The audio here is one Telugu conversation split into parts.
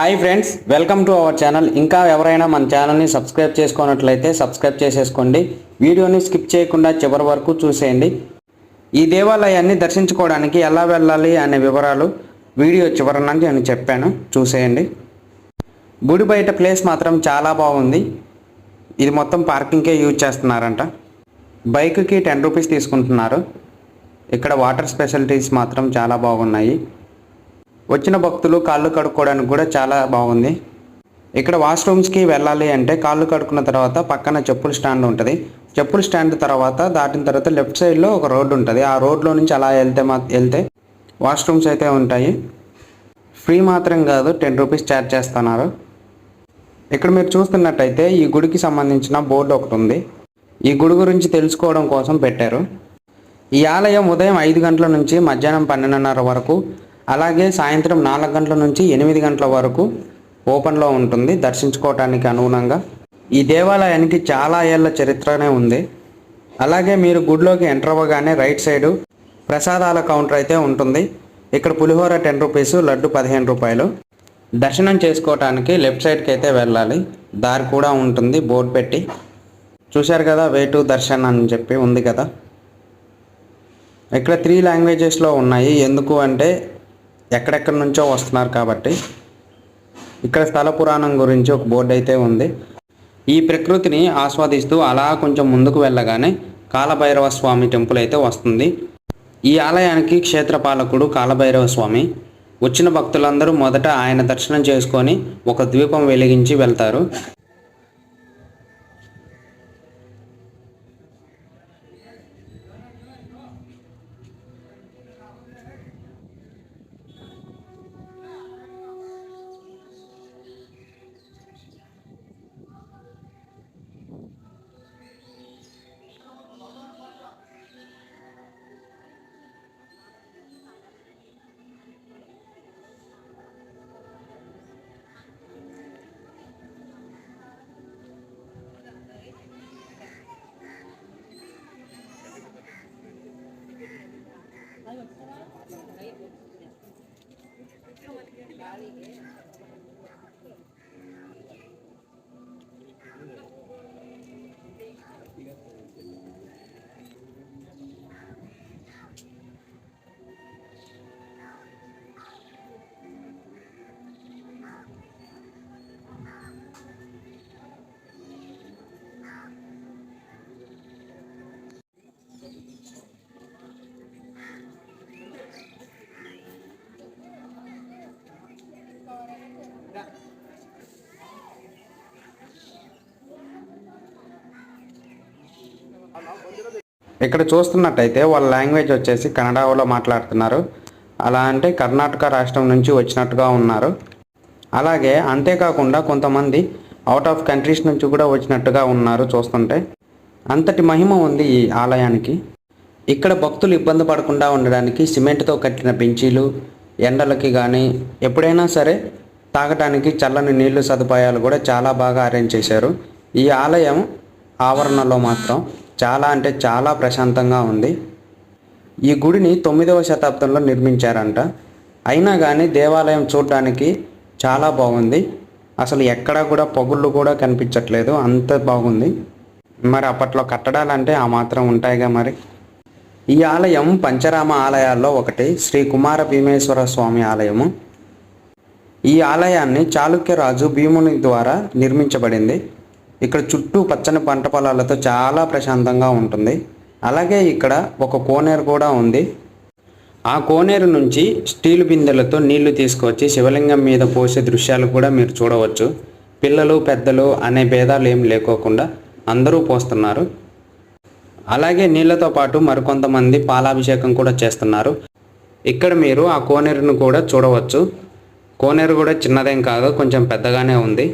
Hi friends welcome to our channel. ఇంకా ఎవరైనా మన ఛానల్ని సబ్స్క్రైబ్ చేసుకున్నట్లయితే సబ్స్క్రైబ్ చేసేసుకోండి. వీడియోని స్కిప్ చేయకుండా చివరి వరకు చూసేయండి. ఈ దేవాలయాన్ని దర్శించుకోవడానికి ఎలా వెళ్ళాలి అనే వివరాలు వీడియో చివరి నుండి నేను చెప్పాను. చూసేయండి. గుడి బయట ప్లేస్ మాత్రం చాలా బాగుంది. ఇది మొత్తం పార్కింగ్కే యూజ్ చేస్తున్నారంట. బైక్కి టెన్ రూపీస్ తీసుకుంటున్నారు. ఇక్కడ వాటర్ స్పెషాలిటీస్ మాత్రం చాలా బాగున్నాయి. వచ్చిన భక్తులు కాళ్ళు కడుక్కోవడానికి కూడా చాలా బాగుంది. ఇక్కడ వాష్రూమ్స్కి వెళ్ళాలి అంటే కాళ్ళు కడుక్కున్న తర్వాత పక్కన చెప్పుల స్టాండ్ ఉంటుంది. చెప్పుల స్టాండ్ తర్వాత దాటిన తర్వాత లెఫ్ట్ సైడ్లో ఒక రోడ్డు ఉంటుంది. ఆ రోడ్లో నుంచి అలా వెళ్తే మా వెళ్తే వాష్రూమ్స్ అయితే ఉంటాయి. ఫ్రీ మాత్రం కాదు టెన్ రూపీస్ ఛార్జ్ చేస్తున్నారు. ఇక్కడ మీరు చూస్తున్నట్టయితే ఈ గుడికి సంబంధించిన బోర్డు ఒకటి ఉంది. ఈ గుడి గురించి తెలుసుకోవడం కోసం పెట్టారు. ఈ ఆలయం ఉదయం ఐదు గంటల నుంచి మధ్యాహ్నం పన్నెండున్నర వరకు అలాగే సాయంత్రం నాలుగు గంటల నుంచి ఎనిమిది గంటల వరకు ఓపెన్లో ఉంటుంది దర్శించుకోవటానికి అనుగుణంగా. ఈ దేవాలయానికి చాలా ఏళ్ళ చరిత్రనే ఉంది. అలాగే మీరు గుడిలోకి ఎంటర్ అవ్వగానే రైట్ సైడు ప్రసాదాల కౌంటర్ అయితే ఉంటుంది. ఇక్కడ పులిహోర టెన్ రూపీస్ లడ్డు పదిహేను రూపాయలు. దర్శనం చేసుకోవటానికి లెఫ్ట్ సైడ్కి అయితే వెళ్ళాలి. దారి కూడా ఉంటుంది బోర్డు పెట్టి. చూశారు కదా వే టు దర్శన్ అని చెప్పి ఉంది కదా. ఇక్కడ త్రీ లాంగ్వేజెస్లో ఉన్నాయి. ఎందుకు అంటే ఎక్కడెక్కడి నుంచో వస్తున్నారు కాబట్టి ఇక్కడ స్థల పురాణం గురించి ఒక బోర్డు అయితే ఉంది. ఈ ప్రకృతిని ఆస్వాదిస్తూ అలా కొంచెం ముందుకు వెళ్ళగానే కాలభైరవ స్వామి టెంపుల్ అయితే వస్తుంది. ఈ ఆలయానికి క్షేత్రపాలకుడు కాలభైరవ స్వామి. వచ్చిన భక్తులందరూ మొదట ఆయన దర్శనం చేసుకొని ఒక ద్వీపం వెలిగించి వెళ్తారు. Thank you. ఇక్కడ చూస్తున్నట్టయితే వాళ్ళ లాంగ్వేజ్ వచ్చేసి కన్నడలో మాట్లాడుతున్నారు. అలా అంటే కర్ణాటక రాష్ట్రం నుంచి వచ్చినట్టుగా ఉన్నారు. అలాగే అంతేకాకుండా కొంతమంది అవుట్ ఆఫ్ కంట్రీస్ నుంచి కూడా వచ్చినట్టుగా ఉన్నారు చూస్తుంటే. అంతటి మహిమ ఉంది ఈ ఆలయానికి. ఇక్కడ భక్తులు ఇబ్బంది పడకుండా ఉండడానికి సిమెంట్తో కట్టిన బెంచీలు ఎండలకి కానీ ఎప్పుడైనా సరే తాగటానికి చల్లని నీళ్ళు సదుపాయాలు కూడా చాలా బాగా అరేంజ్ చేశారు. ఈ ఆలయం ఆవరణలో మాత్రం. చాలా అంటే చాలా ప్రశాంతంగా ఉంది. ఈ గుడిని తొమ్మిదవ శతాబ్దంలో నిర్మించారంట. అయినా కానీ దేవాలయం చూడడానికి చాలా బాగుంది. అసలు ఎక్కడా కూడా పొగుళ్ళు కూడా కనిపించట్లేదు. అంత బాగుంది. మరి అప్పట్లో కట్టడాలంటే ఆ మాత్రం ఉంటాయిగా మరి. ఈ ఆలయం పంచరామ ఆలయాల్లో ఒకటి శ్రీ కుమార భీమేశ్వర స్వామి ఆలయము. ఈ ఆలయాన్ని చాళుక్య రాజు భీముని ద్వారా నిర్మించబడింది. ఇక్కడ చుట్టూ పచ్చని పంట పొలాలతో చాలా ప్రశాంతంగా ఉంటుంది. అలాగే ఇక్కడ ఒక కోనేరు కూడా ఉంది. ఆ కోనేరు నుంచి స్టీల్ బిందెలతో నీళ్ళు తీసుకొచ్చి శివలింగం మీద పోసే దృశ్యాలు కూడా మీరు చూడవచ్చు. పిల్లలు పెద్దలు అనే భేదాలు ఏం లేకోకుండా అందరూ పోస్తున్నారు. అలాగే నీళ్ళతో పాటు మరికొంతమంది పాలాభిషేకం కూడా చేస్తున్నారు. ఇక్కడ మీరు ఆ కోనేరును కూడా చూడవచ్చు. కోనేరు కూడా చిన్నదేం కాదు కొంచెం పెద్దగానే ఉంది.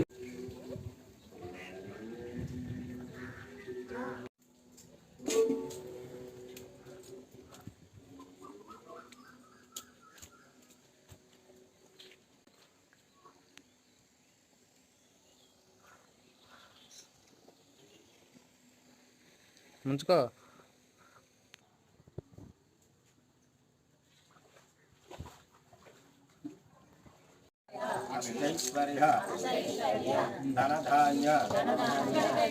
ముంచుకో. ధనధాన్య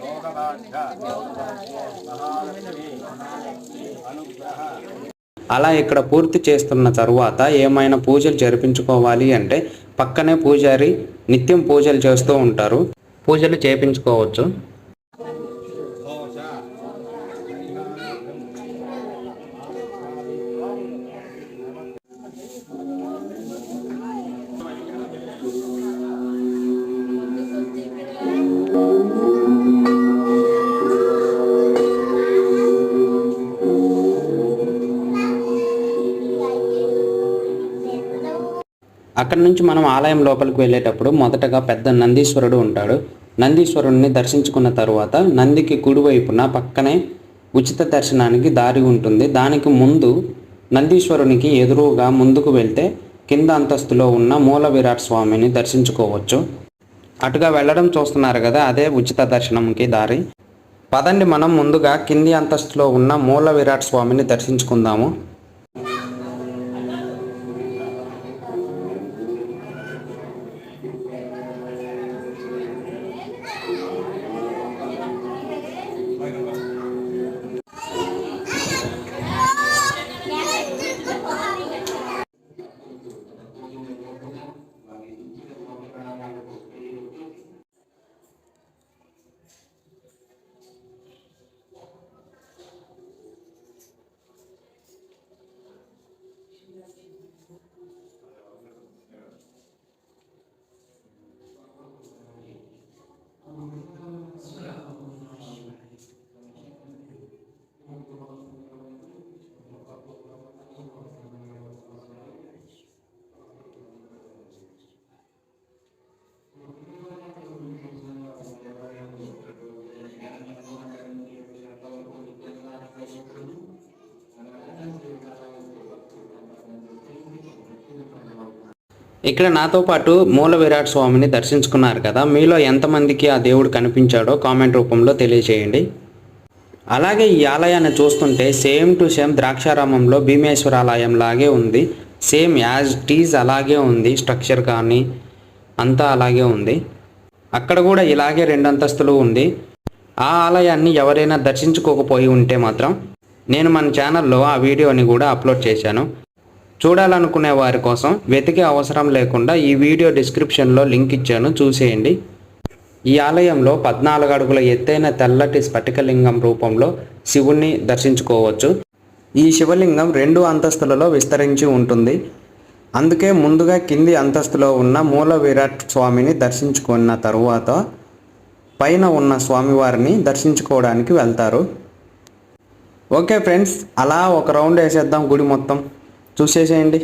భోగభాగ్య మహాలక్ష్మి అనుగ్రహ అలా ఇక్కడ పూర్తి చేస్తున్న తరువాత ఏమైనా పూజలు జరిపించుకోవాలి అంటే పక్కనే పూజారి నిత్యం పూజలు చేస్తూ ఉంటారు. పూజలు చేపించుకోవచ్చు. అక్కడ నుంచి మనం ఆలయం లోపలికి వెళ్ళేటప్పుడు మొదటగా పెద్ద నందీశ్వరుడు ఉంటాడు. నందీశ్వరుడిని దర్శించుకున్న తరువాత నందికి కుడివైపున పక్కనే ఉచిత దర్శనానికి దారి ఉంటుంది. దానికి ముందు నందీశ్వరునికి ఎదురుగా ముందుకు వెళ్తే కింద అంతస్తులో ఉన్న మూల విరాట్ స్వామిని దర్శించుకోవచ్చు. అటుగా వెళ్ళడం చూస్తున్నారు కదా అదే ఉచిత దర్శనంకి దారి. పదండి మనం ముందుగా కింది అంతస్తులో ఉన్న మూల విరాట్ స్వామిని దర్శించుకుందాము. ఇక్కడ నాతో పాటు మూల విరాట్ స్వామిని దర్శించుకున్నారు కదా. మీలో ఎంతమందికి ఆ దేవుడు కనిపించాడో కామెంట్ రూపంలో తెలియజేయండి. అలాగే ఈ ఆలయాన్ని చూస్తుంటే సేమ్ టు సేమ్ ద్రాక్షారామంలో భీమేశ్వర ఆలయం లాగే ఉంది. సేమ్ యాజ్ టీజ్ అలాగే ఉంది. స్ట్రక్చర్ కానీ అంతా అలాగే ఉంది. అక్కడ కూడా ఇలాగే రెండు అంతస్తులు ఉంది. ఆ ఆలయాన్ని ఎవరైనా దర్శించుకోకపోయి ఉంటే మాత్రం నేను మన ఛానల్లో ఆ వీడియోని కూడా అప్లోడ్ చేశాను. చూడాలనుకునే వారి కోసం వెతికే అవసరం లేకుండా ఈ వీడియో డిస్క్రిప్షన్లో లింక్ ఇచ్చాను చూసేయండి. ఈ ఆలయంలో పద్నాలుగు అడుగుల ఎత్తైన తెల్లటి స్ఫటికలింగం రూపంలో శివుణ్ణి దర్శించుకోవచ్చు. ఈ శివలింగం రెండు అంతస్తులలో విస్తరించి ఉంటుంది. అందుకే ముందుగా కింది అంతస్తులో ఉన్న మూల విరాట్ స్వామిని దర్శించుకున్న తరువాత పైన ఉన్న స్వామివారిని దర్శించుకోవడానికి వెళ్తారు. ఓకే ఫ్రెండ్స్ అలా ఒక రౌండ్ వేసేద్దాం గుడి మొత్తం. చూసేసేయండి.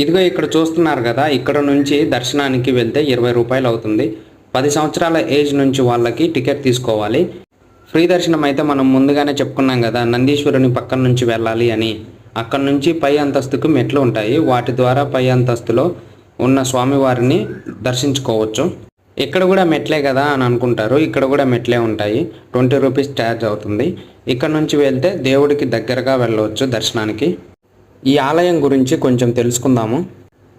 ఇదిగో ఇక్కడ చూస్తున్నారు కదా ఇక్కడ నుంచి దర్శనానికి వెళ్తే ఇరవై రూపాయలు అవుతుంది. పది సంవత్సరాల ఏజ్ నుంచి వాళ్ళకి టికెట్ తీసుకోవాలి. ఫ్రీ దర్శనం అయితే మనం ముందుగానే చెప్పుకున్నాం కదా నందీశ్వరుని పక్కన నుంచి వెళ్ళాలి అని. అక్కడ నుంచి పై అంతస్తుకు మెట్లు ఉంటాయి. వాటి ద్వారా పై అంతస్తులో ఉన్న స్వామివారిని దర్శించుకోవచ్చు. ఇక్కడ కూడా మెట్లే కదా అని అనుకుంటారు. ఇక్కడ కూడా మెట్లే ఉంటాయి. ట్వంటీ రూపీస్ ఛార్జ్ అవుతుంది. ఇక్కడ నుంచి వెళ్తే దేవుడికి దగ్గరగా వెళ్ళవచ్చు దర్శనానికి. ఈ ఆలయం గురించి కొంచెం తెలుసుకుందాము.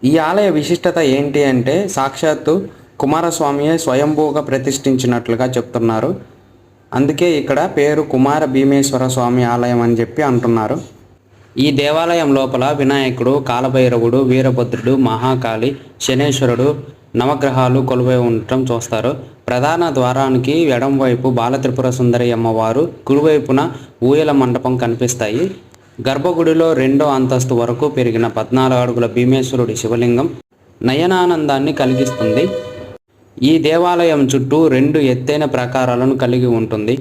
ఈ ఆలయ విశిష్టత ఏంటి అంటే సాక్షాత్తు కుమారస్వామియే స్వయంభూగా ప్రతిష్ఠించినట్లుగా చెప్తున్నారు. అందుకే ఇక్కడ పేరు కుమార భీమేశ్వర స్వామి ఆలయం అని చెప్పి అంటున్నారు. ఈ దేవాలయం లోపల వినాయకుడు కాలభైరవుడు వీరభద్రుడు మహాకాళి శనేశ్వరుడు నవగ్రహాలు కొలువై ఉండటం చూస్తారు. ప్రధాన ద్వారానికి ఎడంవైపు బాలత్రిపుర సుందరి అమ్మవారు కుడివైపున ఊయల మండపం కనిపిస్తాయి. గర్భగుడిలో రెండో అంతస్తు వరకు పెరిగిన పద్నాలుగు అడుగుల భీమేశ్వరుడి శివలింగం నయనానందాన్ని కలిగిస్తుంది. ఈ దేవాలయం చుట్టూ రెండు ఎత్తైన ప్రాకారాలను కలిగి ఉంటుంది.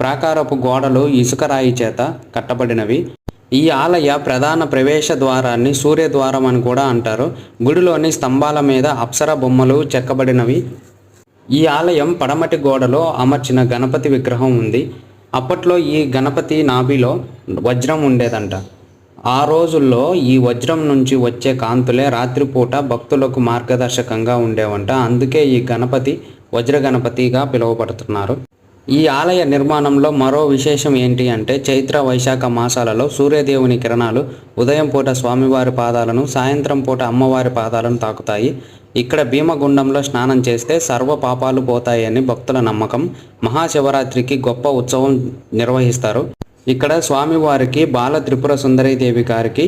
ప్రాకారపు గోడలు ఇసుకరాయి చేత కట్టబడినవి. ఈ ఆలయ ప్రధాన ప్రవేశ ద్వారాన్ని సూర్యద్వారం అని కూడా అంటారు. గుడిలోని స్తంభాల మీద అప్సర బొమ్మలు చెక్కబడినవి. ఈ ఆలయం పడమటి గోడలో అమర్చిన గణపతి విగ్రహం ఉంది. అప్పట్లో ఈ గణపతి నాభిలో వజ్రం ఉండేదంట. ఆ రోజుల్లో ఈ వజ్రం నుంచి వచ్చే కాంతులే రాత్రిపూట భక్తులకు మార్గదర్శకంగా ఉండేవంట. అందుకే ఈ గణపతి వజ్ర గణపతిగా పిలువబడుతున్నారు. ఈ ఆలయ నిర్మాణంలో మరో విశేషం ఏంటి అంటే చైత్ర వైశాఖ మాసాలలో సూర్యదేవుని కిరణాలు ఉదయం పూట స్వామివారి పాదాలను సాయంత్రం పూట అమ్మవారి పాదాలను తాకుతాయి. ఇక్కడ భీమగుండంలో స్నానం చేస్తే సర్వ పాపాలు పోతాయని భక్తుల నమ్మకం. మహాశివరాత్రికి గొప్ప ఉత్సవం నిర్వహిస్తారు. ఇక్కడ స్వామివారికి బాల త్రిపుర సుందరీదేవి గారికి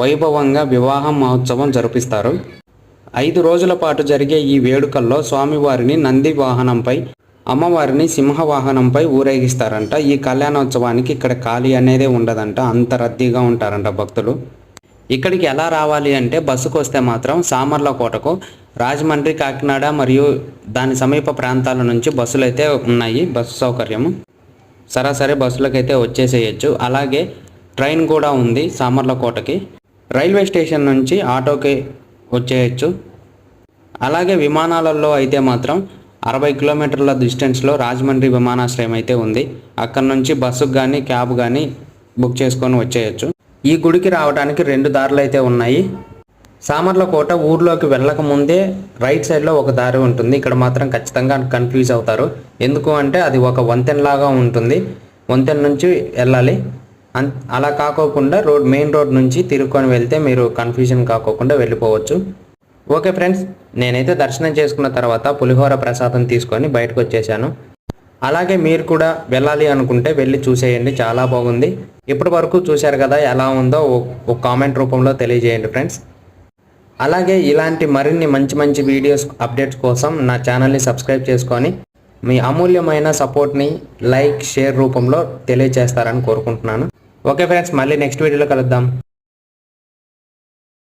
వైభవంగా వివాహం మహోత్సవం జరిపిస్తారు. ఐదు రోజుల పాటు జరిగే ఈ వేడుకల్లో స్వామివారిని నంది వాహనంపై అమ్మవారిని సింహ వాహనంపై ఊరేగిస్తారంట. ఈ కళ్యాణోత్సవానికి ఇక్కడ ఖాళీ అనేదే ఉండదంట. అంత రద్దీగా ఉంటారంట భక్తులు. ఇక్కడికి ఎలా రావాలి అంటే బస్సుకు వస్తే మాత్రం సామర్లకోటకు రాజమండ్రి కాకినాడ మరియు దాని సమీప ప్రాంతాల నుంచి బస్సులు అయితే ఉన్నాయి. బస్సు సౌకర్యము. సరాసరి బస్సులకైతే వచ్చేసేయచ్చు. అలాగే ట్రైన్ కూడా ఉంది సామర్లకోటకి. రైల్వే స్టేషన్ నుంచి ఆటోకి వచ్చేయచ్చు. అలాగే విమానాలలో అయితే మాత్రం అరవై కిలోమీటర్ల డిస్టెన్స్లో రాజమండ్రి విమానాశ్రయం అయితే ఉంది. అక్కడ నుంచి బస్సుకు కానీ క్యాబ్ కానీ బుక్ చేసుకొని వచ్చేయచ్చు. ఈ గుడికి రావడానికి రెండు దారులు అయితే ఉన్నాయి. సామర్లకోట ఊర్లోకి వెళ్ళక ముందే రైట్ సైడ్లో ఒక దారి ఉంటుంది. ఇక్కడ మాత్రం ఖచ్చితంగా కన్ఫ్యూజ్ అవుతారు. ఎందుకు అంటే అది ఒక వంతెనలాగా ఉంటుంది. వంతెన నుంచి వెళ్ళాలి. అన్ అలా కాకోకుండా రోడ్ మెయిన్ రోడ్ నుంచి తిరుక్కొని వెళ్తే మీరు కన్ఫ్యూజన్ కాకోకుండా వెళ్ళిపోవచ్చు. ఓకే ఫ్రెండ్స్ నేనైతే దర్శనం చేసుకున్న తర్వాత పులిహోర ప్రసాదం తీసుకొని బయటకు వచ్చేసాను. అలాగే మీరు కూడా వెళ్ళాలి అనుకుంటే వెళ్ళి చూసేయండి. చాలా బాగుంది. ఇప్పటి వరకు చూశారు కదా ఎలా ఉందో ఒక కామెంట్ రూపంలో తెలియజేయండి ఫ్రెండ్స్ అలాగే ఇలాంటి మరిన్ని మంచి మంచి వీడియోస్ అప్డేట్స్ కోసం నా ఛానల్ని సబ్స్క్రైబ్ చేసుకొని మీ అమూల్యమైన సపోర్ట్ని లైక్ షేర్ రూపంలో తెలియజేస్తారని కోరుకుంటున్నాను. ఓకే ఫ్రెండ్స్ మళ్ళీ నెక్స్ట్ వీడియోలో కలుద్దాం.